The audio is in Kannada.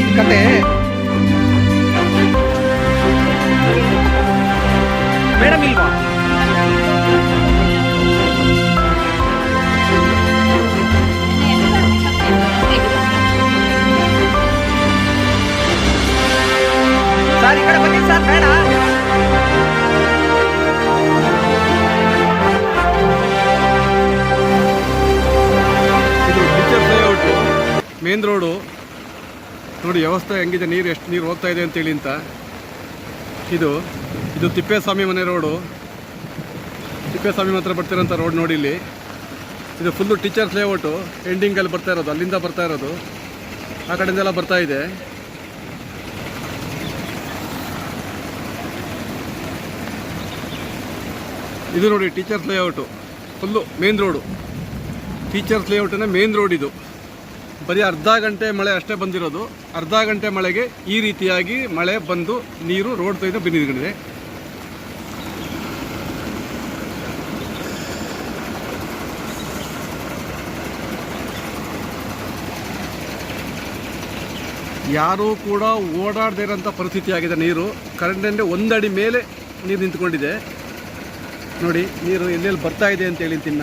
ಇದು ಕತೆ ಮೇಡಮ್ ಇಲ್ವಾ ಸರ್ ಈ ಕಡೆ ಬನ್ನಿ ಸರ್ ಬೇಡ ಮೇನ್ ರೋಡು ನೋಡಿ, ವ್ಯವಸ್ಥೆ ಹೆಂಗಿದೆ, ನೀರು ಎಷ್ಟು, ನೀರು ಹೋಗ್ತಾ ಇದೆ ಅಂತೇಳಿ ಅಂತ. ಇದು ಇದು ತಿಪ್ಪೇಸ್ವಾಮಿ ಮನೆ ರೋಡು. ತಿಪ್ಪೇಸ್ವಾಮಿ ಮಾತ್ರ ಬರ್ತಿರೋಂಥ ರೋಡ್ ನೋಡಿ ಇಲ್ಲಿ. ಇದು ಫುಲ್ಲು ಟೀಚರ್ಸ್ ಲೇಔಟು ಎಂಡಿಂಗಲ್ಲಿ ಬರ್ತಾ ಇರೋದು, ಅಲ್ಲಿಂದ ಬರ್ತಾ ಇರೋದು. ಆ ಕಡೆಯಿಂದೆಲ್ಲ ಬರ್ತಾ ಇದೆ. ಇದು ನೋಡಿ teachers layout full main road teachers ಲೇಔಟಿನ main road ಇದು. ಬರೀ ಅರ್ಧ ಗಂಟೆ ಮಳೆ ಅಷ್ಟೇ ಬಂದಿರೋದು. ಅರ್ಧ ಗಂಟೆ ಮಳೆಗೆ ಈ ರೀತಿಯಾಗಿ ಮಳೆ ಬಂದು ನೀರು ರೋಡ್ ತೆಗೆದು ಬಿದ್ದಿದೆ ಯಾರೂ ಕೂಡ ಓಡಾಡದೇ ಇರೋಂಥ ಪರಿಸ್ಥಿತಿ ಆಗಿದೆ ನೀರು. ಕರೆಂಟಿಂದ ಒಂದಡಿ ಮೇಲೆ ನೀರು ನಿಂತ್ಕೊಂಡಿದೆ. ನೋಡಿ, ನೀರು ಎಲ್ಲೆಲ್ಲಿ ಬರ್ತಾ ಇದೆ ಅಂತೇಳಿ ತಿನ್ನ.